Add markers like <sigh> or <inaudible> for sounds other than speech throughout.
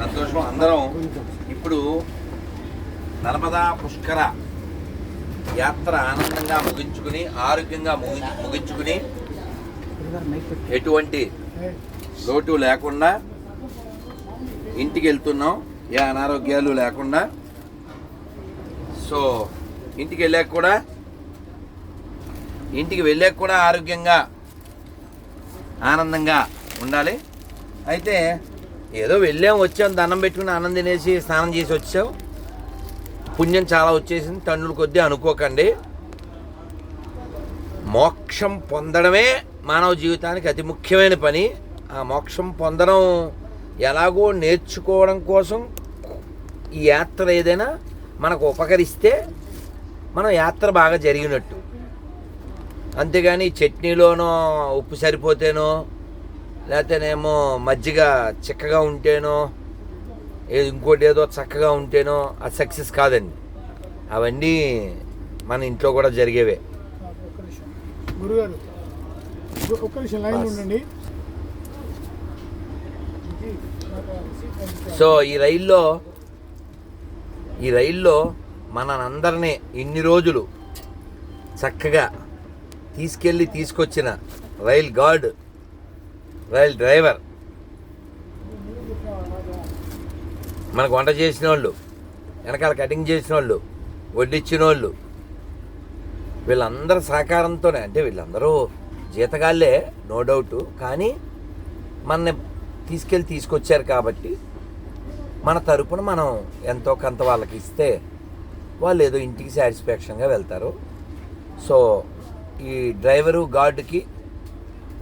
సంతోషం. అందరం ఇప్పుడు నర్మదా పుష్కర యాత్ర ఆనందంగా ముగించుకుని ఆరోగ్యంగా ముగించుకుని ఎటువంటి లోటు లేకుండా ఇంటికి వెళ్తున్నాం ఏ అనారోగ్యాలు లేకుండా. సో ఇంటికి వెళ్ళాక కూడా ఇంటికి వెళ్ళాక కూడా ఆరోగ్యంగా ఆనందంగా ఉండాలి. అయితే ఏదో వెళ్ళాం వచ్చాం దండం పెట్టుకుని ఆనందం తినేసి స్నానం చేసి వచ్చాం. పుణ్యం చాలా వచ్చేసింది. తండ్రులు కొద్దీ అనుకోకండి. మోక్షం పొందడమే మానవ జీవితానికి అతి ముఖ్యమైన పని. ఆ మోక్షం పొందడం ఎలాగో నేర్చుకోవడం కోసం ఈ యాత్ర ఏదైనా మనకు ఉపకరిస్తే మనం యాత్ర బాగా జరిగినట్టు. అంతేగాని చట్నీలోనో ఉప్పు సరిపోతేనో లేకపోతేనేమో మజ్జిగ చిక్కగా ఉంటేనో ఏదో ఇంకోటి ఏదో చక్కగా ఉంటేనో అది సక్సెస్ కాదండి. అవన్నీ మన ఇంట్లో కూడా జరిగేవే. ఒక్క నిమిషం గురుగారు గు- ఒక్క నిమిషం లైన్ ఉండండి. సో ఈ రైల్లో ఈ రైల్లో మనందరినీ ఇన్ని రోజులు చక్కగా తీసుకెళ్ళి తీసుకొచ్చిన రైల్ గార్డ్ రైల్ డ్రైవర్. మనకు వంట చేసిన వాళ్ళు వెనకాల కటింగ్ చేసిన వాళ్ళు వడ్డిచ్చిన వాళ్ళు వీళ్ళందరి సహకారంతోనే అంటే వీళ్ళందరూ జీతగాళ్ళే నో డౌట్ కానీ మనని తీసుకెళ్ళి తీసుకొచ్చారు కాబట్టి మన తరపున మనం ఎంతో కొంత వాళ్ళకి ఇస్తే వాళ్ళు ఏదో ఇంటికి సాటిస్ఫాక్షన్గా వెళ్తారు. సో ఈ డ్రైవరు గార్డుకి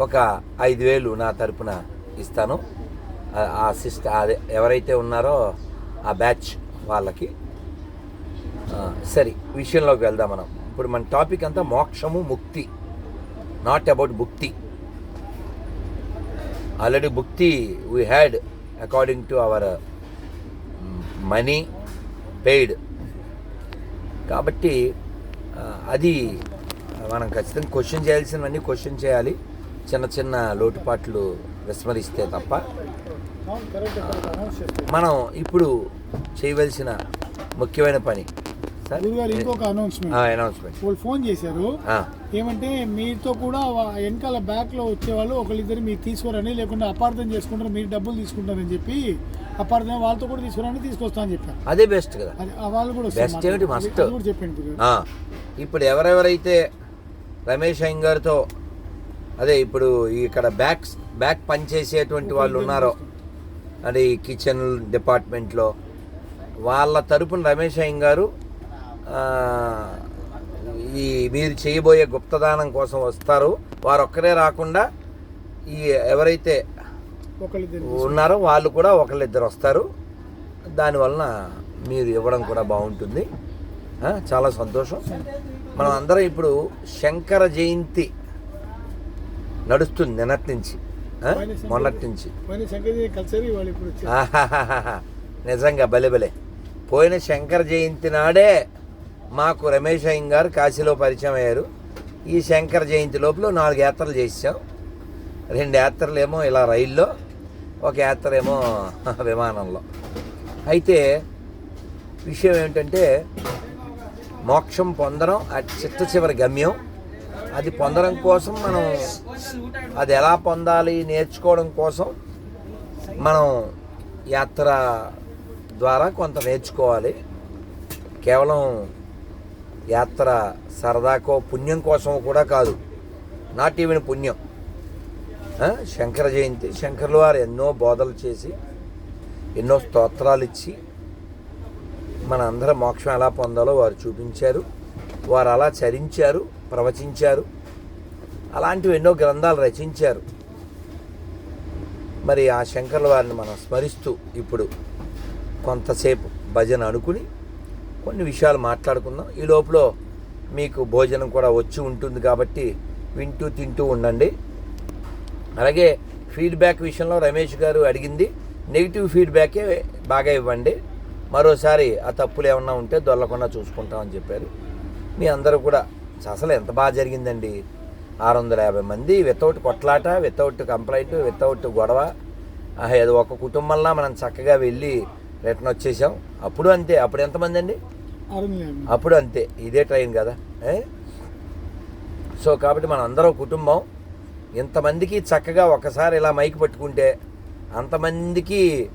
ఒక ఐదు వేలు నా తరపున ఇస్తాను. ఆ- సిస్ట అదే ఎవరైతే ఉన్నారో ఆ బ్యాచ్ వాళ్ళకి. సరే విషయంలోకి వెళ్దాం మనం. ఇప్పుడు మన టాపిక్ అంతా మోక్షము ముక్తి. నాట్ అబౌట్ భుక్తి. ఆల్రెడీ భుక్తి we had according to our money paid కాబట్టి అది మనం ఖచ్చితంగా క్వశ్చన్ చేయాల్సినవన్నీ క్వశ్చన్ చేయాలి. చిన్న చిన్న లోటుపాట్లు విస్మరిస్తే తప్ప మనం ఇప్పుడు చేయవలసిన ముఖ్యమైన పని. ఇంకొక అనౌన్స్మెంట్ అనౌన్స్మెంట్ వాళ్ళు ఫోన్ చేశారు. ఏమంటే మీతో కూడా వెనకాల బ్యాక్లో వచ్చేవాళ్ళు ఒకళ్ళిద్దరు మీరు తీసుకోరని లేకుంటే అపార్థం చేసుకుంటారు మీరు డబ్బులు తీసుకుంటారని చెప్పి అపార్థం వాళ్ళతో కూడా తీసుకురని తీసుకొస్తా అని చెప్పారు. అదే బెస్ట్ కదా. వాళ్ళు కూడా మాతో. ఏమిటి? అది కూడా చెప్పండి ఇప్పుడు ఎవరెవరైతే రమేష్ అయ్య గారితో అదే ఇప్పుడు ఇక్కడ బ్యాక్ బ్యాక్ పనిచేసేటువంటి వాళ్ళు ఉన్నారో అది కిచెన్ డిపార్ట్మెంట్లో వాళ్ళ తరపున రమేష్ అయ్య గారు ఈ మీరు చేయబోయే గుప్తదానం కోసం వస్తారు. వారు ఒక్కరే రాకుండా ఈ ఎవరైతే ఉన్నారో వాళ్ళు కూడా ఒకళ్ళిద్దరు వస్తారు. దానివలన మీరు ఇవ్వడం కూడా బాగుంటుంది. చాలా సంతోషం. మనం అందరం ఇప్పుడు శంకర జయంతి నడుస్తుంది నిన్నటి నుంచి ఆ, మొన్నటి నుంచి. నిజంగా భలే భలే. పోయిన శంకర జయంతి నాడే మాకు రమేష్ అయ్యం గారు కాశీలో పరిచయం అయ్యారు. ఈ శంకర జయంతి లోపల నాలుగు యాత్రలు చేసాం రెండు యాత్రలు ఏమో ఇలా రైల్లో ఒక యాత్ర ఏమో <laughs> విమానంలో. అయితే విషయం ఏమిటంటే మోక్షం పొందడం అది చిట్ట చివరి గమ్యం అది పొందడం కోసం మనం అది ఎలా పొందాలి నేర్చుకోవడం కోసం మనం యాత్ర ద్వారా కొంత నేర్చుకోవాలి. కేవలం యాత్ర సరదాకో పుణ్యం కోసం కూడా కాదు. నాట్ ఈవెన్ పుణ్యం. శంకర జయంతి శంకర్ల వారు ఎన్నో బోధలు చేసి ఎన్నో స్తోత్రాలు ఇచ్చి మన అందరం మోక్షం ఎలా పొందాలో వారు చూపించారు. వారు అలా చరించారు. ప్రవచించారు. అలాంటివి ఎన్నో గ్రంథాలు రచించారు. మరి ఆ శంకర్ల వారిని మనం స్మరిస్తూ ఇప్పుడు కొంతసేపు భజన అనుకుని కొన్ని విషయాలు మాట్లాడుకుందాం. ఈ లోపల మీకు భోజనం కూడా వచ్చి ఉంటుంది కాబట్టి వింటూ తింటూ ఉండండి. అలాగే ఫీడ్బ్యాక్ విషయంలో రమేష్ గారు అడిగింది నెగిటివ్ ఫీడ్బ్యాకే బాగా ఇవ్వండి. మరోసారి ఆ తప్పులు ఏమన్నా ఉంటే దొల్లకుండా చూసుకుంటామని చెప్పారు. మీ అందరూ కూడా అసలు ఎంత బాగా జరిగిందండి? ఆరు వందల యాభై మంది వితౌట్ కొట్లాట వితౌట్ కంప్లైంట్ వితౌట్ గొడవ. ఏదో ఒక కుటుంబంలో మనం చక్కగా వెళ్ళి రిటర్న్ వచ్చేసాం. అప్పుడు అంతే. అప్పుడు ఎంతమంది అండి? అప్పుడు అంతే. ఇదే ట్రైన్ కదా? సో కాబట్టి మన అందరం కుటుంబం. ఇంతమందికి చక్కగా ఒకసారి ఇలా మైక్ పట్టుకుంటే అంతమందికి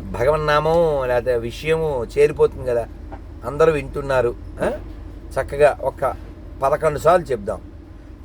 భగవన్నామం లేకపోతే విషయము చేరిపోతుంది కదా. అందరూ వింటున్నారు? చక్కగా ఒక పదకొండు సార్లు చెప్దాం.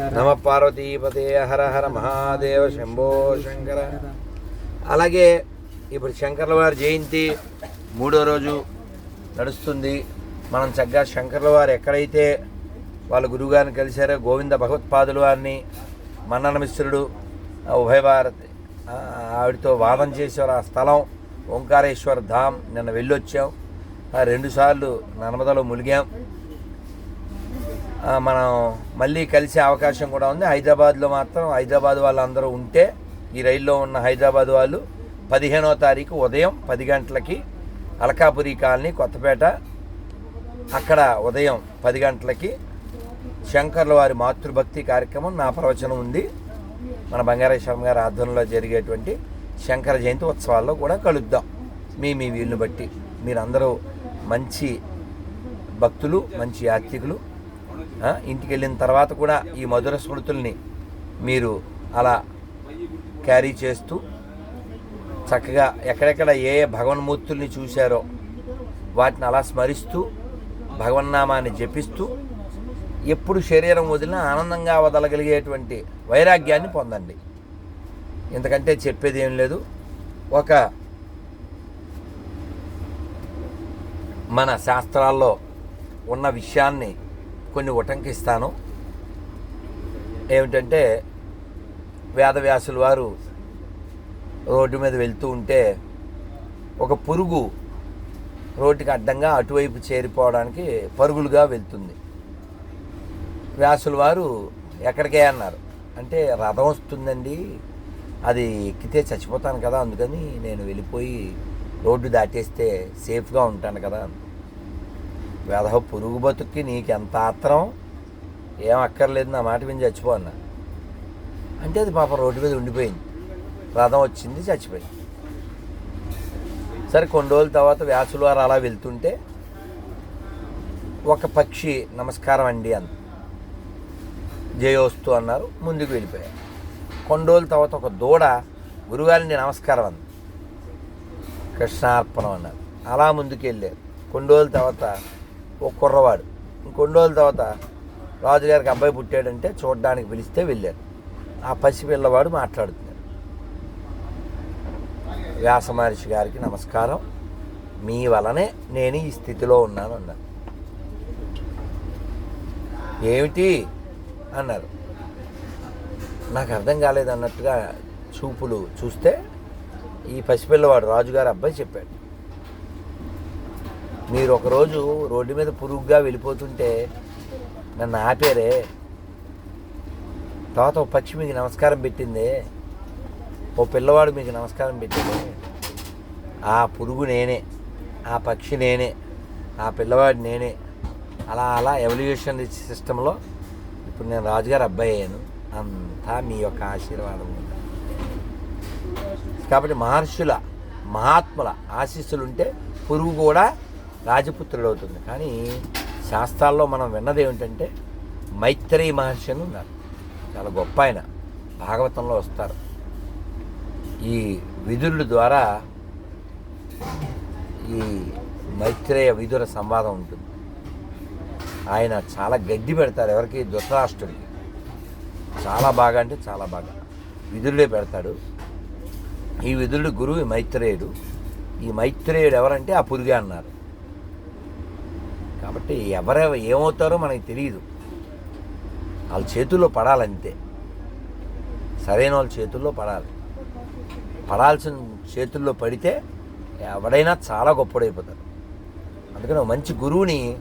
నమ పార్వతీపతే హర హర మహాదేవ శంభో శంకర. అలాగే ఇప్పుడు శంకర్ల వారి జయంతి మూడో రోజు నడుస్తుంది. మనం చక్కగా శంకర్ల వారు ఎక్కడైతే వాళ్ళ గురువుగారిని కలిశారో గోవింద భగవత్పాదులు వారిని మన్నన మిశ్రుడు ఉభయ భారతి ఆవిడతో వాదం చేసేవారు. ఆ స్థలం ఓంకారేశ్వర ధామ్ నిన్న వెళ్ళొచ్చాం. ఆ, రెండుసార్లు నర్మదలో ములిగాం. మనం మళ్ళీ కలిసే అవకాశం కూడా ఉంది. హైదరాబాద్లో మాత్రం హైదరాబాద్ వాళ్ళందరూ ఉంటే ఈ రైల్లో ఉన్న హైదరాబాద్ వాళ్ళు పదిహేనో తారీఖు ఉదయం పది గంటలకి అలకాపురి కాలనీ కొత్తపేట అక్కడ ఉదయం పది గంటలకి శంకర్ల వారి మాతృభక్తి కార్యక్రమం నా ప్రవచనం ఉంది. మన బంగారేశ్వరం గారి ఆధ్వర్యంలో జరిగేటువంటి శంకర జయంతి ఉత్సవాల్లో కూడా కలుద్దాం. మీ మీ వీలుని బట్టి. మీరందరూ మంచి భక్తులు మంచి యాత్రికులు ఇంటికి వెళ్ళిన తర్వాత కూడా ఈ మధుర స్మృతుల్ని మీరు అలా క్యారీ చేస్తూ చక్కగా ఎక్కడెక్కడ ఏ ఏ భగవన్మూర్తుల్ని చూశారో వాటిని అలా స్మరిస్తూ భగవన్నామాన్ని జపిస్తూ ఎప్పుడు శరీరం వదిలినా ఆనందంగా వదలగలిగేటువంటి వైరాగ్యాన్ని పొందండి. ఎందుకంటే చెప్పేది ఏం లేదు. ఒక మన శాస్త్రాల్లో ఉన్న విషయాన్ని కొన్ని ఉటంకిస్తాను. ఏమిటంటే వేదవ్యాసుల వారు రోడ్డు మీద వెళ్తూ ఉంటే ఒక పురుగు రోడ్డుకి అడ్డంగా అటువైపు చేరిపోవడానికి పరుగులుగా వెళ్తుంది. వ్యాసుల వారు ఎక్కడికే అన్నారు? అంటే రథం వస్తుందండి అది ఎక్కితే చచ్చిపోతాను కదా అందుకని నేను వెళ్ళిపోయి రోడ్డు దాటేస్తే సేఫ్గా ఉంటాను కదా వేధ పురుగు బతుక్కి నీకు ఎంత ఆత్రం ఏం అక్కర్లేదు నా మాట విని చచ్చిపోన్న అంటే అది పాప రోడ్డు మీద ఉండిపోయింది. రథం వచ్చింది చచ్చిపోయింది. సరే కొన్ని రోజుల తర్వాత వ్యాసుల వారు అలా వెళ్తుంటే ఒక పక్షి నమస్కారం అండి అంది జయోస్తు అన్నారు ముందుకు వెళ్ళిపోయారు. కొన్ని రోజుల తర్వాత ఒక దూడ గురుగారిని నమస్కారం అంది కృష్ణార్పణం అన్నారు. అలా ముందుకు వెళ్ళారు. కొన్ని రోజుల తర్వాత ఒక కుర్రవాడు. ఇంకొన్ని రోజుల తర్వాత రాజుగారికి అబ్బాయి పుట్టాడంటే చూడడానికి పిలిస్తే వెళ్ళారు. ఆ పసిపిల్లవాడు మాట్లాడుతున్నాడు. వ్యాస మహర్షి గారికి నమస్కారం. మీ వలనే నేను ఈ స్థితిలో ఉన్నాను అన్నారు. ఏమిటి? అన్నారు. నాకు అర్థం కాలేదు అన్నట్టుగా చూపులు చూస్తే ఈ పసిపిల్లవాడు రాజుగారి అబ్బాయి చెప్పాడు. మీరు ఒకరోజు రోడ్డు మీద పురుగుగా వెళ్ళిపోతుంటే నన్ను ఆపారే. తర్వాత ఒక పక్షి మీకు నమస్కారం పెట్టిందే. ఓ పిల్లవాడు మీకు నమస్కారం పెట్టిందే. ఆ పురుగు నేనే ఆ పక్షి నేనే ఆ పిల్లవాడు నేనే. అలా అలా ఎవల్యూషన్ సిస్టంలో ఇప్పుడు నేను రాజుగారు అబ్బాయి అయ్యాను. అంతా మీ యొక్క ఆశీర్వాదం కాబట్టి మహర్షుల మహాత్ముల ఆశీస్సులు ఉంటే పురుగు కూడా రాజపుత్రుడు అవుతుంది కానీ శాస్త్రాల్లో మనం విన్నది ఏమిటంటే మైత్రేయ మహర్షి అని ఉన్నారు. చాలా గొప్ప ఆయన. భాగవతంలో వస్తారు. ఈ విదురుల ద్వారా ఈ మైత్రేయ విదుర సంవాదం ఉంటుంది. ఆయన చాలా గడ్డి పెడతారు ఎవరికి? ధృతరాష్ట్రుడికి. చాలా బాగా అంటే చాలా బాగా. విదురుడే పెడతాడు. ఈ విదురుడు గురువు మైత్రేయుడు. ఈ మైత్రేయుడు ఎవరంటే ఆ పురుగే అన్నారు. కాబట్టి ఎవరు ఏమవుతారో మనకి తెలియదు వాళ్ళ చేతుల్లో పడాలంతే. సరైన వాళ్ళ చేతుల్లో పడాలి. పడాల్సిన చేతుల్లో పడితే ఎవడైనా చాలా గొప్పడైపోతారు అందుకని మంచి గురువుని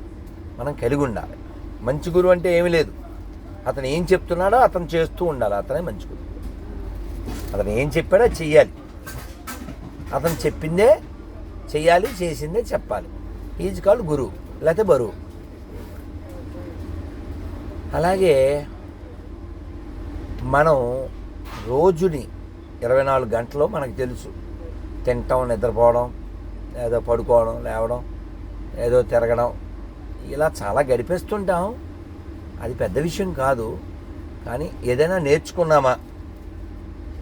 మనం కలిగి ఉండాలి. మంచి గురువు అంటే ఏమీ లేదు. అతను ఏం చెప్తున్నాడో అతను చేస్తూ ఉండాలి. అతనే మంచి గురువు. అతను ఏం చెప్పాడో చెయ్యాలి. అతను చెప్పిందే చెయ్యాలి చేసిందే చెప్పాలి. ఈజ్ కాల్డ్ గురువు. లేకపోతే బరువు అలాగే మనం రోజుని ఇరవై నాలుగు గంటలు మనకు తెలుసు. తినటం నిద్రపోవడం ఏదో పడుకోవడం లేవడం ఏదో తిరగడం. ఇలా చాలా గడిపేస్తుంటాం. అది పెద్ద విషయం కాదు. కానీ ఏదైనా నేర్చుకున్నామా?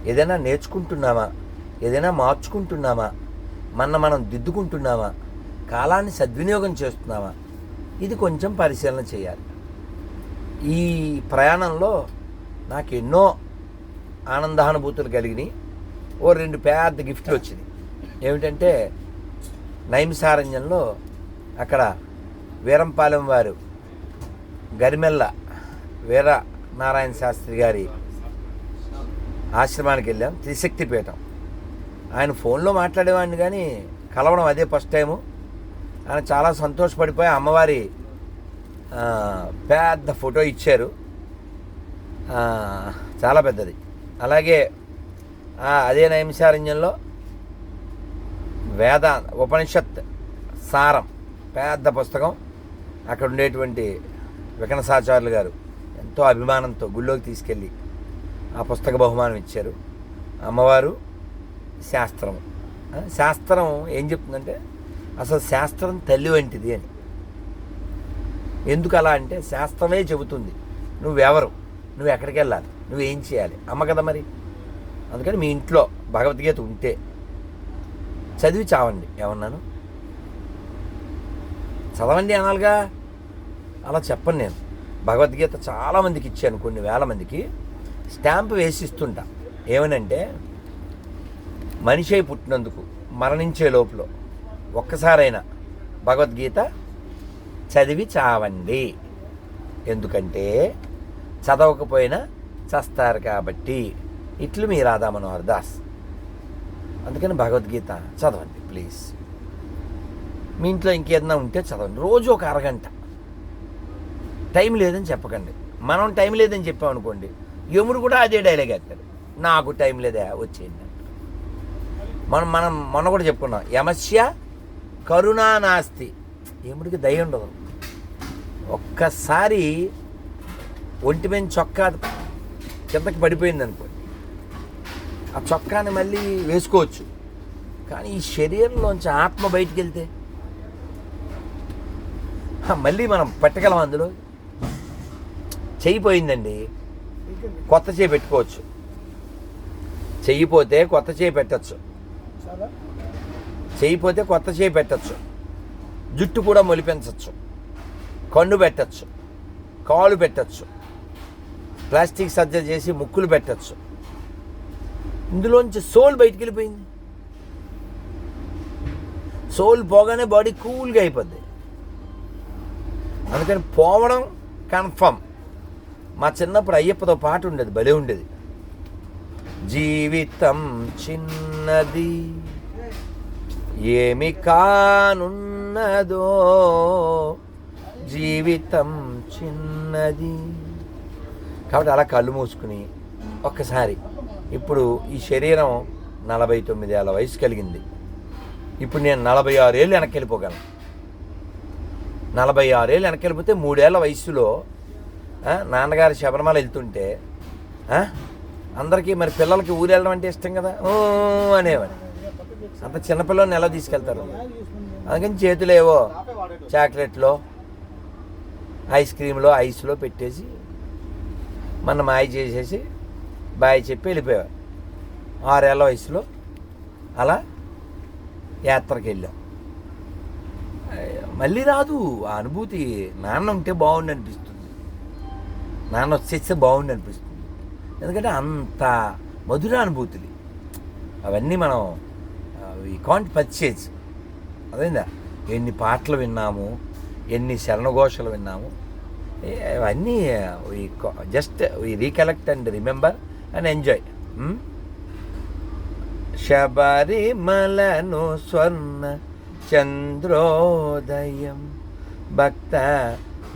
ఏదైనా నేర్చుకుంటున్నామా? ఏదైనా మార్చుకుంటున్నామా? మన మనం దిద్దుకుంటున్నామా? కాలాన్ని సద్వినియోగం చేస్తున్నామా ఇది కొంచెం పరిశీలన చేయాలి. ఈ ప్రయాణంలో నాకు ఎన్నో ఆనందానుభూతులు కలిగినాయి. ఓ రెండు పెద్ద గిఫ్ట్లు వచ్చినాయి. ఏమిటంటే నైమిసారణ్యంలో అక్కడ వీరంపాలెం వారు గరిమెల్ల వీర నారాయణ శాస్త్రి గారి ఆశ్రమానికి వెళ్ళాం. త్రిశక్తిపీఠం. ఆయన ఫోన్లో మాట్లాడేవాడిని కానీ కలవడం అదే ఫస్ట్ టైము. ఆయన చాలా సంతోషపడిపోయి అమ్మవారి పెద్ద ఫోటో ఇచ్చారు. చాలా పెద్దది. అలాగే అదే నైమిషారణ్యంలో వేద ఉపనిషత్ సారం పెద్ద పుస్తకం. అక్కడ ఉండేటువంటి వికనసాచార్యులు గారు ఎంతో అభిమానంతో గుళ్ళోకి తీసుకెళ్ళి ఆ పుస్తక బహుమానం ఇచ్చారు. అమ్మవారు శాస్త్రం శాస్త్రం ఏం చెప్తుందంటే అసలు శాస్త్రం తల్లి వంటిది అని. ఎందుకు అలా అంటే శాస్త్రమే చెబుతుంది. నువ్వెవరు? నువ్వు ఎక్కడికి వెళ్ళాలి నువ్వేం చేయాలి? అమ్మ కదా మరి. అందుకని మీ ఇంట్లో భగవద్గీత ఉంటే చదివి చావండి. ఏమన్నాను? చదవండి అనాలిగా. అలా చెప్పను నేను. భగవద్గీత చాలామందికి ఇచ్చాను కొన్ని వేల మందికి. స్టాంప్ వేసి ఇస్తుంటా ఏమనంటే మనిషి పుట్టినందుకు మరణించే లోపల ఒక్కసారైనా భగవద్గీత చదివి చావండి. ఎందుకంటే చదవకపోయినా చస్తారు కాబట్టి ఇట్లు మీ రాధా మనోహర్ దాస్. అందుకని భగవద్గీత చదవండి ప్లీజ్. మీ ఇంట్లో ఇంకేదైనా ఉంటే చదవండి. రోజు ఒక అరగంట. టైం లేదని చెప్పకండి. మనం టైం లేదని చెప్పామనుకోండి యముడు కూడా అదే డైలాగ్ వేస్తాడు. నాకు టైం లేదా వచ్చేయండి. మనం మనం మొన్న కూడా చెప్పుకున్నాం యమస్య కరుణా నాస్తి. ఏముడికి దయ ఉండదు. ఒక్కసారి ఒంటి మీద చొక్కా కిందకి పడిపోయింది అనుకోండి ఆ చొక్కాని మళ్ళీ వేసుకోవచ్చు. కానీ ఈ శరీరంలోంచి ఆత్మ బయటికి వెళ్తే? మళ్ళీ మనం పెట్టగలం అందులో? చెయ్యిపోయిందండి కొత్త చేయి పెట్టుకోవచ్చు. చెయ్యిపోతే కొత్త చేయి పెట్టచ్చు. చాలా చేయిపోతే కొత్త చేయి పెట్టచ్చు. జుట్టు కూడా మొలిపించవచ్చు కన్ను పెట్టచ్చు. కాలు పెట్టచ్చు. ప్లాస్టిక్ సర్జరీ చేసి ముక్కులు పెట్టచ్చు. ఇందులోంచి సోల్ బయటికి వెళ్ళిపోయింది సోల్ పోగానే బాడీ కూల్గా అయిపోద్ది. అందుకని పోవడం కన్ఫర్మ్. మా చిన్నప్పుడు అయ్యప్పతో పాట ఉండేది భలే ఉండేది. జీవితం చిన్నది. ఏమి కానున్నదో జీవితం చిన్నది. కాబట్టి అలా కళ్ళు మూసుకుని ఒక్కసారి ఇప్పుడు ఈ శరీరం నలభై తొమ్మిది ఏళ్ళ వయసు కలిగింది. ఇప్పుడు నేను నలభై ఆరు ఏళ్ళు వెనక్కి వెళ్ళిపోగలను. నలభై ఆరు ఏళ్ళు వెనక్కి వెళ్ళిపోతే మూడేళ్ళ వయసులో నాన్నగారు శబరిమల వెళ్తుంటే అందరికీ మరి పిల్లలకి ఊరు వెళ్ళడం అంటే ఇష్టం కదా? ఓ అంత చిన్నపిల్లని ఎలా తీసుకెళ్తారు? అందుకని చేతులు ఏవో చాక్లెట్లో ఐస్ క్రీమ్లో ఐస్లో పెట్టేసి మన మాయ చేసేసి బాయ్ చెప్పి వెళ్ళిపోయాం. ఆరేళ్ళ వయసులో అలా యాత్రకి వెళ్ళాం. మళ్ళీ రాదు ఆ అనుభూతి నాన్న ఉంటే బాగుండి అనిపిస్తుంది. నాన్న వచ్చేస్తే బాగుండి అనిపిస్తుంది. ఎందుకంటే అంత మధుర అనుభూతులు. అవన్నీ మనం ఈ కాంట్ పర్చేజ్ అదేందా? ఎన్ని పాటలు విన్నాము ఎన్ని శరణఘోషలు విన్నాము ఏ- అవన్నీ just we recollect and remember and enjoy. శబరిమలను స్వర్ణ చంద్రోదయం భక్త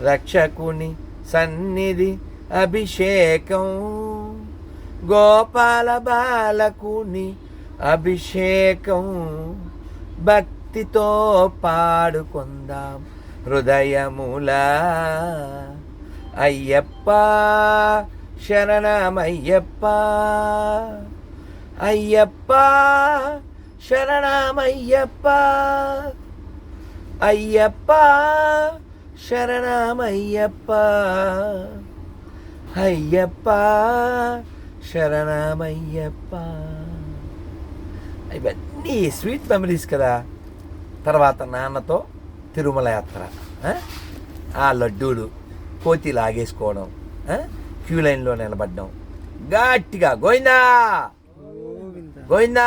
రక్షకుని సన్నిధి అభిషేకం గోపాల బాలకుని అభిషేకం భక్తితో పాడుకుందాం. హృదయముల అయ్యప్ప శరణమయ్యప్ప అయ్యప్ప శరణమయ్యప్ప అయ్యప్ప శరణమయ్యప్ప అయ్యప్ప శరణమయ్యప్ప. ఇవన్నీ స్వీట్ మెమరీస్ కదా. తర్వాత నాన్నతో తిరుమల యాత్ర ఆ? లడ్డూలు కోతి లాగేసుకోవడం? క్యూ లైన్లో నిలబడ్డం. గట్టిగా గోవిందా! గోవింద.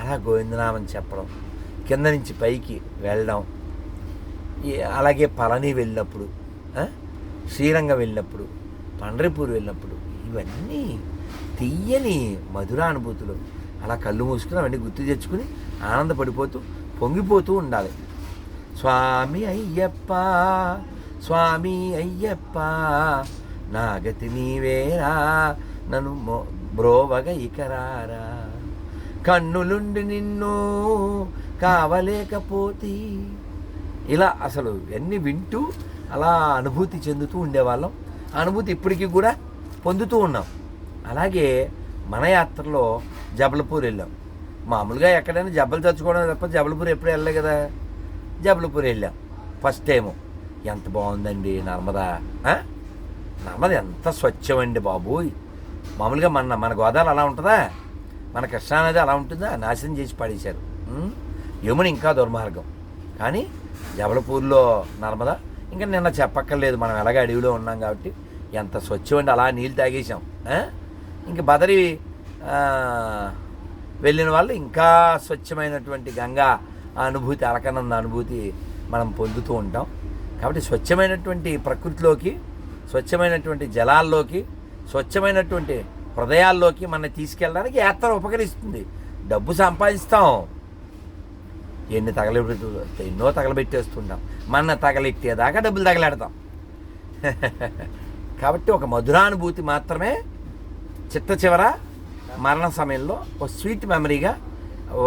అలా గోవిందనామని చెప్పడం. కింద నుంచి పైకి వెళ్ళడం. అలాగే పళని వెళ్ళినప్పుడు? శ్రీరంగం వెళ్ళినప్పుడు పండ్రపూర్ వెళ్ళినప్పుడు ఇవన్నీ తీయని మధుర అనుభూతులు అలా కళ్ళు మూసుకుని అవన్నీ గుర్తు తెచ్చుకుని ఆనందపడిపోతూ పొంగిపోతూ ఉండాలి. స్వామి అయ్యప్ప స్వామి అయ్యప్ప నాగతి నీవేరా నన్ను మో బ్రోవగ ఇకరారా. కన్నులుండి నిన్ను కావలేకపోతే. ఇలా అసలు ఇవన్నీ వింటూ అలా అనుభూతి చెందుతూ ఉండేవాళ్ళం. అనుభూతి ఇప్పటికీ కూడా పొందుతూ ఉన్నాం. అలాగే మన యాత్రలో జబల్పూర్ వెళ్ళాం. మామూలుగా ఎక్కడైనా జబ్బలు తెచ్చుకోవడం తప్ప జబల్పూర్ ఎప్పుడు వెళ్ళలే కదా. జబల్పూర్ వెళ్ళాం. ఫస్ట్ టైము ఎంత బాగుందండి నర్మదా. నర్మద ఎంత స్వచ్ఛమండి బాబోయ్. మామూలుగా మన మన గోదావరి అలా ఉంటుందా? మన కృష్ణానది అలా ఉంటుందా? నాశనం చేసి పడేశారు. యమున ఇంకా దుర్మార్గం. కానీ జబలపూర్లో నర్మద ఇంకా నిన్న చెప్పక్కర్లేదు. మనం ఎలాగ అడవిలో ఉన్నాం కాబట్టి ఎంత స్వచ్ఛమండి అలా నీళ్ళు తాగేసాం ఇంక బదరి వెళ్ళిన వాళ్ళు ఇంకా స్వచ్ఛమైనటువంటి గంగా అనుభూతి అలకనంద అనుభూతి మనం పొందుతూ ఉంటాం. కాబట్టి స్వచ్ఛమైనటువంటి ప్రకృతిలోకి స్వచ్ఛమైనటువంటి జలాల్లోకి స్వచ్ఛమైనటువంటి హృదయాల్లోకి మనం తీసుకెళ్ళడానికి యాత్ర ఉపకరిస్తుంది. డబ్బు సంపాదిస్తాం. ఎన్ని తగలబెడుతూ ఎన్నో తగలబెట్టేస్తుంటాం. మన తగలెట్టేదాకా డబ్బులు తగలెడతాం. <laughs> కాబట్టి ఒక మధురానుభూతి మాత్రమే చిత్త చివర మరణ సమయంలో ఒక స్వీట్ మెమరీగా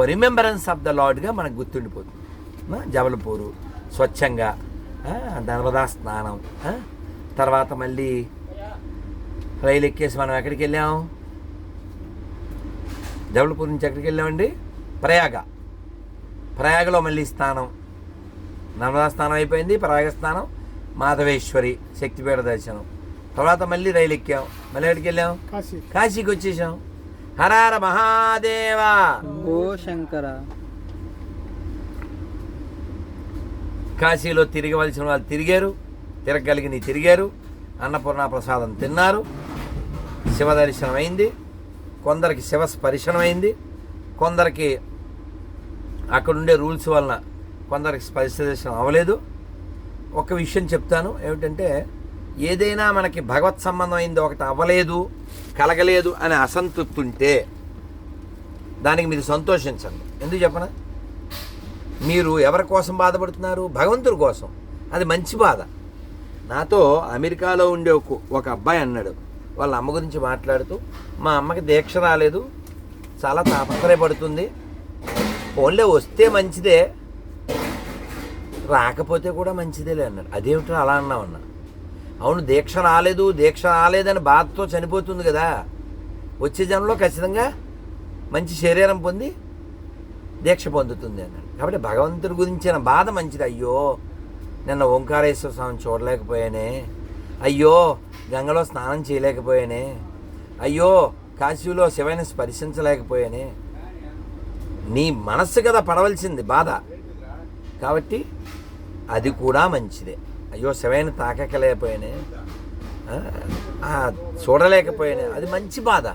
రిమెంబరెన్స్ ఆఫ్ ద లార్డ్గా మనకు గుర్తుండిపోతుంది. జబల్పూరు స్వచ్ఛంగా నర్మదా స్నానం తర్వాత మళ్ళీ రైలు ఎక్కేసి మనం ఎక్కడికి వెళ్ళాం? జబల్పూర్ నుంచి ఎక్కడికి వెళ్ళామండి? ప్రయాగ. ప్రయాగలో మళ్ళీ స్నానం. నర్మదా స్నానం అయిపోయింది ప్రయాగ స్నానం మాధవేశ్వరి శక్తిపీఠ దర్శనం. తర్వాత మళ్ళీ రైలు ఎక్కాం. మళ్ళీ ఎక్కడికి వెళ్ళాం? కాశీ కాశీకి వచ్చేసాం. హరార మహాదేవా. ఓ శంకర కాశీలో తిరగవలసిన వాళ్ళు తిరిగారు తిరగలిగిన తిరిగారు అన్నపూర్ణ ప్రసాదం తిన్నారు. శివ దర్శనం అయింది కొందరికి శివ స్పర్శనం అయింది కొందరికి అక్కడుండే రూల్స్ వలన కొందరికి స్పర్శ దర్శనం అవ్వలేదు. ఒక విషయం చెప్తాను ఏమిటంటే ఏదైనా మనకి భగవత్ సంబంధమైంది ఒకటి అవ్వలేదు కలగలేదు అనే అసంతృప్తి ఉంటే దానికి మీరు సంతోషించండి. ఎందుకు చెప్పనా? మీరు ఎవరి కోసం బాధపడుతున్నారు? భగవంతుడి కోసం. అది మంచి బాధ. నాతో అమెరికాలో ఉండే ఒక ఒక అబ్బాయి అన్నాడు. వాళ్ళ అమ్మ గురించి మాట్లాడుతూ మా అమ్మకి దీక్ష రాలేదు చాలా తాపత్రయపడుతుంది. ఫోన్లే వస్తే మంచిదే రాకపోతే కూడా మంచిదేలే అన్నాడు. అదేమిటో అలా అన్నా అన్నా అవును దీక్ష రాలేదు దీక్ష రాలేదని బాధతో చనిపోతుంది కదా. వచ్చే జనంలో ఖచ్చితంగా మంచి శరీరం పొంది దీక్ష పొందుతుంది అన్నాడు. కాబట్టి భగవంతుడి గురించిన బాధ మంచిది. అయ్యో నిన్న ఓంకారేశ్వర స్వామిని చూడలేకపోయానే. అయ్యో గంగలో స్నానం చేయలేకపోయానే. అయ్యో కాశీలో శివైన స్పర్శించలేకపోయానే. నీ మనస్సు కదా పడవలసింది బాధ. కాబట్టి అది కూడా మంచిదే. అయ్యో శివైన తాకలేకపోయానే ఆ, చూడలేకపోయానే. అది మంచి బాధ.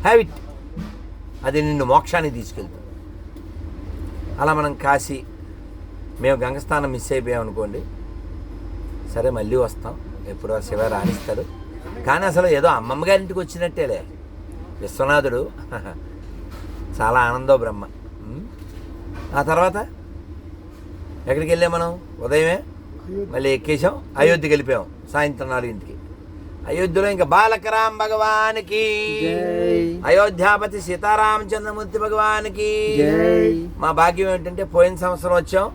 హ్యావిట్ అది నిన్ను మోక్షానికి తీసుకెళ్తుంది. అలా మనం కాశీ మేము గంగస్థానం మిస్ అయిపోయాం అనుకోండి. సరే మళ్ళీ వస్తాం. ఎప్పుడో శివ రాణిస్తారు కానీ అసలు ఏదో అమ్మమ్మ గారింటికి వచ్చినట్టేలే. విశ్వనాథుడు. <laughs> చాలా ఆనందో బ్రహ్మ. ఆ తర్వాత ఎక్కడికి వెళ్ళాం మనం? ఉదయమే? మళ్ళీ ఎక్కేసాం అయోధ్యకి వెళ్ళిపోయాం. సాయంత్రం నాలుగింటికి. అయోధ్యలో ఇంకా బాలకరాం భగవానికి. అయోధ్యాపతి సీతారామచంద్రమూర్తి భగవానికి. మా భాగ్యం ఏంటంటే పోయిన సంవత్సరం వచ్చాం.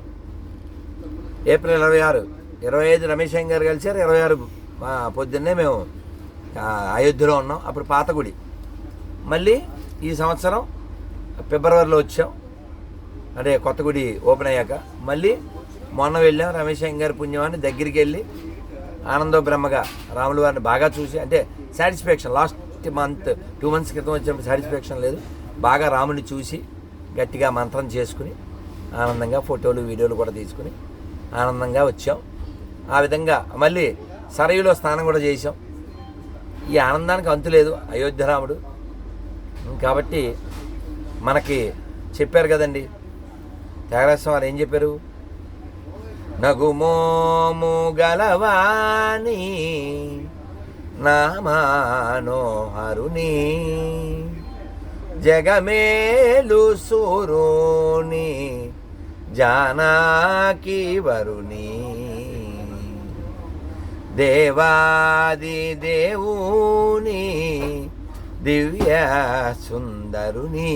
ఏప్రిల్ ఇరవై ఆరు. ఇరవై ఐదు రమేష్ గారు కలిసారు ఇరవై ఆరు ఆ, పొద్దున్నే మేము అయోధ్యలో ఉన్నాం. అప్పుడు పాత గుడి మళ్ళీ ఈ సంవత్సరం ఫిబ్రవరిలో వచ్చాం. అంటే కొత్త గుడి ఓపెన్ అయ్యాక. మళ్ళీ మొన్న వెళ్ళాం రమేష్ గారి పుణ్యమాన్ని దగ్గరికి వెళ్ళి ఆనందో బ్రహ్మగా రాములు వారిని బాగా చూసి అంటే satisfaction last month two months క్రితం వచ్చినప్పుడు సాటిస్ఫాక్షన్ లేదు. బాగా రాముని చూసి గట్టిగా మంత్రం చేసుకుని ఆనందంగా ఫోటోలు వీడియోలు కూడా తీసుకుని ఆనందంగా వచ్చాం. ఆ విధంగా మళ్ళీ సరయులో స్నానం కూడా చేసాం ఈ ఆనందానికి అంతు లేదు అయోధ్య రాముడు. కాబట్టి మనకి చెప్పారు కదండి త్యాగరాజస్వామి వారు ఏం చెప్పారు? నగుమోము గలవాణి నామానోహరుని జగమేలు సూరుని జానాకి వరుని దేవాది దేవుని దివ్య సుందరుని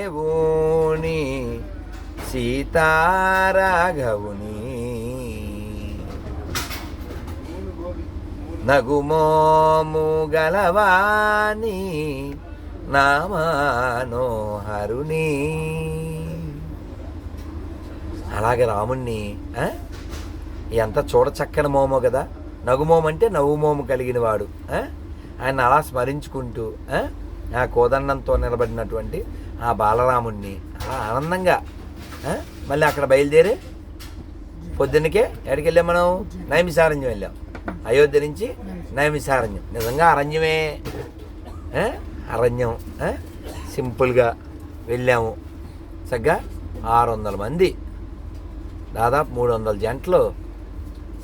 శ్రీవాసుదేవుని సీతారాఘవుని. నగుమోము గలవాణి నామానోహరుని. అలాగే రాముణ్ణి ఎంత చూడచక్కని మోమో కదా. నగుమోము అంటే నవ్వుమోము కలిగిన వాడు ఆయన అలా స్మరించుకుంటూ ఆ? కోదండంతో నిలబడినటువంటి ఆ బాలరాముణ్ణి. అలా ఆనందంగా మళ్ళీ అక్కడ బయలుదేరి పొద్దున్నకే ఎక్కడికి వెళ్ళాం మనం? నైమిసారణ్యం వెళ్ళాం. అయోధ్య నుంచి నైమిసారణ్యం. నిజంగా అరణ్యమే. అరణ్యం. సింపుల్గా వెళ్ళాము. చక్కగా ఆరు వందల మంది. దాదాపు మూడు వందల జంటలు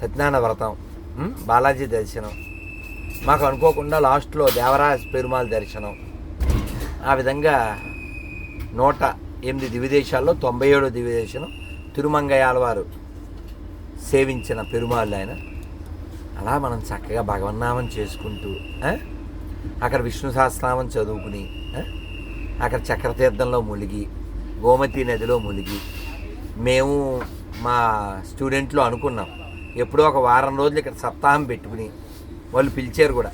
సత్యనారాయణ వ్రతం బాలాజీ దర్శనం. మాకు అనుకోకుండా లాస్ట్లో దేవరాజ పెరుమాళ్ దర్శనం. ఆ విధంగా నూట ఎనిమిది దివిదేశాల్లో తొంభై ఏడో దివిదేశం తిరుమంగయాల వారు సేవించిన పెరుమాళ్ళు ఆయన. అలా మనం చక్కగా భగవన్నామం చేసుకుంటూ అక్కడ విష్ణు సహస్రనామం చదువుకుని అక్కడ చక్రతీర్థంలో మునిగి గోమతి నదిలో మునిగి మేము మా స్టూడెంట్లు అనుకున్నాం. ఎప్పుడో ఒక వారం రోజులు ఇక్కడ సప్తాహం పెట్టుకుని వాళ్ళు పిలిచారు కూడా.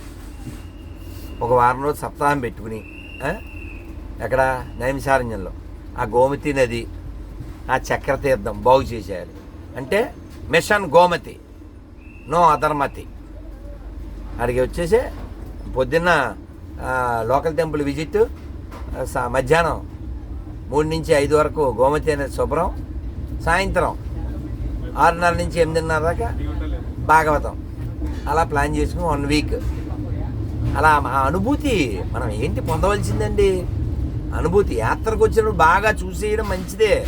ఒక వారం రోజులు సప్తాహం పెట్టుకుని ఎక్కడ నైమిసారణ్యంలో. ఆ గోమతి నది ఆ చక్రతీర్థం బాగు చేసేయాలి. అంటే మిషన్ గోమతి నో అధర్మతి అడిగి వచ్చేసి పొద్దున్న లోకల్ టెంపుల్ విజిట్ సా- మధ్యాహ్నం మూడు నుంచి ఐదు వరకు గోమతి అనేది శుభ్రం సాయంత్రం ఆరున్నర నుంచి ఎనిమిదిన్నర దాకా భాగవతం. అలా ప్లాన్ చేసుకుని వన్ వీక్. అలా ఆ అనుభూతి మనం ఏంటి పొందవలసిందండి? అనుభూతి యాత్రకు వచ్చినప్పుడు బాగా చూసేయడం మంచిదే.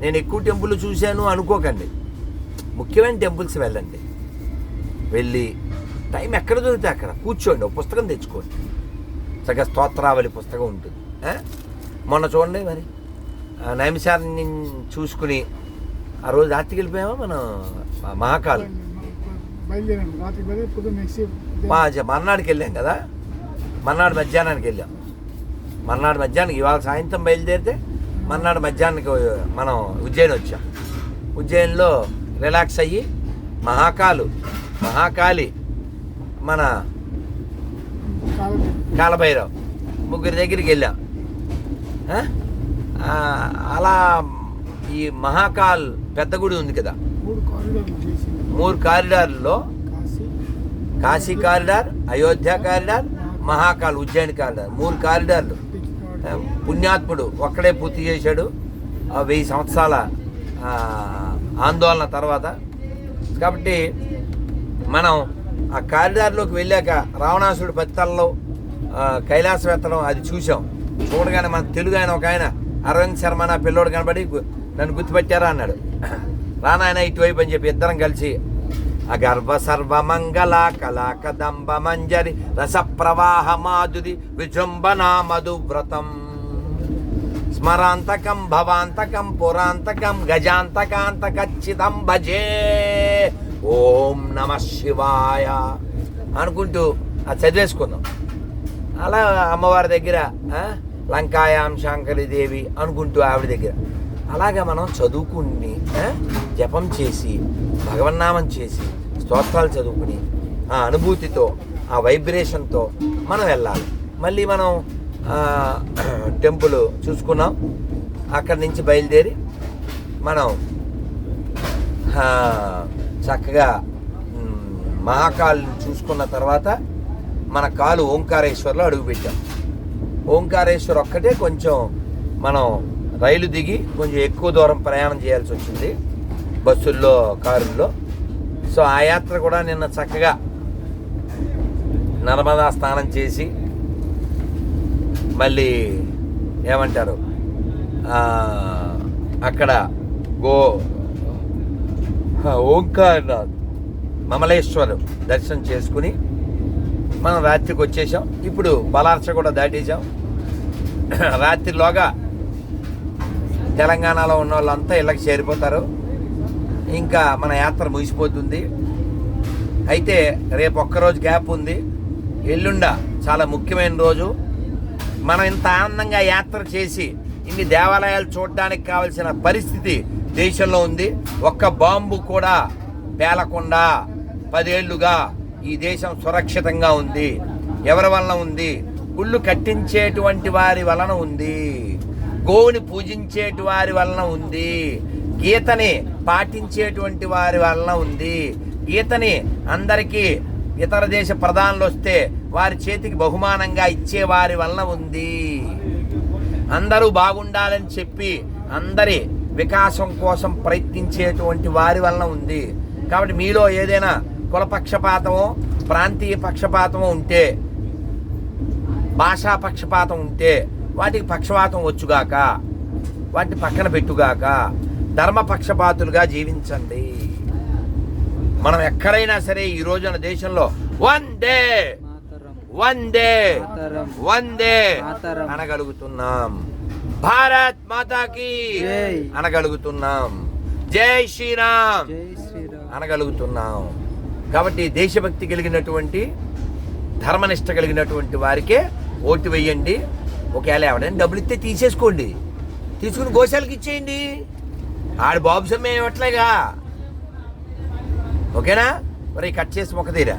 నేను ఎక్కువ టెంపుల్ చూశాను అనుకోకండి. ముఖ్యమైన టెంపుల్స్ వెళ్ళండి. వెళ్ళి టైం ఎక్కడ దొరికితే అక్కడ కూర్చోండి ఒక పుస్తకం తెచ్చుకోండి. చక్కగా స్తోత్రావళి పుస్తకం ఉంటుంది? మొన్న చూడండి మరి. నైమిషాన్ని చూసుకుని ఆ రోజు రాత్రికి వెళ్ళిపోయామా? మనం మా- మహాకాల్ జ- మర్నాడుకి వెళ్ళాం కదా? మర్నాడు మధ్యాహ్నానికి వెళ్ళాం. మర్నాడు మధ్యాహ్నం ఇవాళ సాయంత్రం బయలుదేరితే మర్నాడు మధ్యాహ్నానికి మనం ఉజ్జయిని వచ్చాం. ఉజ్జయినిలో రిలాక్స్ అయ్యి మహాకాలు మహాకాళి మన కాలం కాలభైరవ్ ముగ్గురి దగ్గరికి వెళ్ళాం. అలా ఈ మహాకాల్ పెద్ద గుడి ఉంది కదా. మూడు కారిడార్లు Kashi. Corridor Ayodhya corridor Mahakal Ujjaini corridor. మూడు కారిడార్లు. పుణ్యాత్ముడు ఒక్కడే పూర్తి చేశాడు. వెయ్యి సంవత్సరాల ఆందోళన తర్వాత. కాబట్టి మనం ఆ కారిడార్లోకి వెళ్ళాక రావణాసుడు పత్తాల్లో కైలాసం ఎత్తడం అది చూసాం చూడగానే మన తెలుగు ఆయన ఒక ఆయన అరవింద్ శర్మ నా పిల్లోడు కనబడి నన్ను గుర్తుపెట్టారా అన్నాడు. రానాయన ఇటువైపు అని చెప్పి ఇద్దరం కలిసి అగర్వ సర్వమంగళ కళా కదంబ మంజరి రస ప్రవాహ మాధురి విజృంభనా మధువ్రతం స్మరాంతకం భవాంతకం పురాంతకం గజాంతకాంతకచ్చితం భజే ఓం నమ శివాయ అనుకుంటూ అది చదివేసుకుందాం. అలా అమ్మవారి దగ్గర లంకాయాం శాంకరి దేవి అనుకుంటూ ఆవిడ దగ్గర. అలాగా మనం చదువుకుని జపం చేసి భగవన్నామం చేసి స్తోత్రాలు చదువుకుని ఆ అనుభూతితో ఆ వైబ్రేషన్తో మనం వెళ్ళాలి. మళ్ళీ మనం టెంపుల్ చూసుకున్నాం. అక్కడి నుంచి బయలుదేరి మనం చక్కగా మ్, చూసుకున్న తర్వాత మన కాలు ఓంకారేశ్వర్లో అడుగుపెట్టాం. ఓంకారేశ్వర్ ఒక్కటే కొంచెం మనం రైలు దిగి కొంచెం ఎక్కువ దూరం ప్రయాణం చేయాల్సి వచ్చింది బస్సుల్లో కారుల్లో. సో ఆ యాత్ర కూడా నిన్న చక్కగా నర్మదా స్నానం చేసి మళ్ళీ ఏమంటారు? అక్కడ గో ఓంకారనాథ్ మమలేశ్వరు దర్శనం చేసుకుని మనం రాత్రికి వచ్చేసాం. ఇప్పుడు బలార్చ కూడా దాటేసాం. <clears throat> రాత్రిలోగా తెలంగాణలో ఉన్న వాళ్ళంతా ఇళ్ళకి చేరిపోతారు. ఇంకా మన యాత్ర ముగిసిపోతుంది. అయితే రేపు ఒక్కరోజు గ్యాప్ ఉంది. ఎల్లుండ చాలా ముఖ్యమైన రోజు. మనం ఇంత ఆనందంగా యాత్ర చేసి ఇన్ని దేవాలయాలు చూడడానికి కావలసిన పరిస్థితి దేశంలో ఉంది. ఒక్క బాంబు కూడా పేలకుండా పదేళ్ళుగా ఈ దేశం సురక్షితంగా ఉంది. ఎవరి వలన ఉంది? గుళ్ళు కట్టించేటువంటి వారి వలన ఉంది. గోవుని పూజించేటి వారి వలన ఉంది. గీతని పాటించేటువంటి వారి వలన ఉంది. గీతని అందరికీ ఇతర దేశ ప్రధానులు వస్తే వారి చేతికి బహుమానంగా ఇచ్చే వారి వలన ఉంది. అందరూ బాగుండాలని చెప్పి అందరి వికాసం కోసం ప్రయత్నించేటువంటి వారి వలన ఉంది. కాబట్టి మీలో ఏదైనా కులపక్షపాతమో ప్రాంతీయ పక్షపాతమో ఉంటే భాషా పక్షపాతం ఉంటే వాటికి పక్షపాతం వచ్చుగాక వాటిని పక్కన పెట్టుగాక ధర్మ పక్షపాతులుగా జీవించండి. మనం ఎక్కడైనా సరే ఈ రోజున దేశంలో వందే వందే వందే. అనగలుగుతున్నాం. భారత్ మాతాకి. అనగలుగుతున్నాం. జై శ్రీరామ్ జై శ్రీరామ్. అనగలుగుతున్నాం. కాబట్టి దేశభక్తి కలిగినటువంటి ధర్మనిష్ట కలిగినటువంటి వారికే ఓటు వేయండి. ఒకవేళ ఎవడైనా డబ్బులు ఇస్తే తీసేసుకోండి. తీసుకుని గోశాలకి ఇచ్చేయండి. ఆడు బాబు సమ్మె ఇవ్వట్లేగా? ఓకేనా? మరి కట్ చేసి మొక్క తీరా.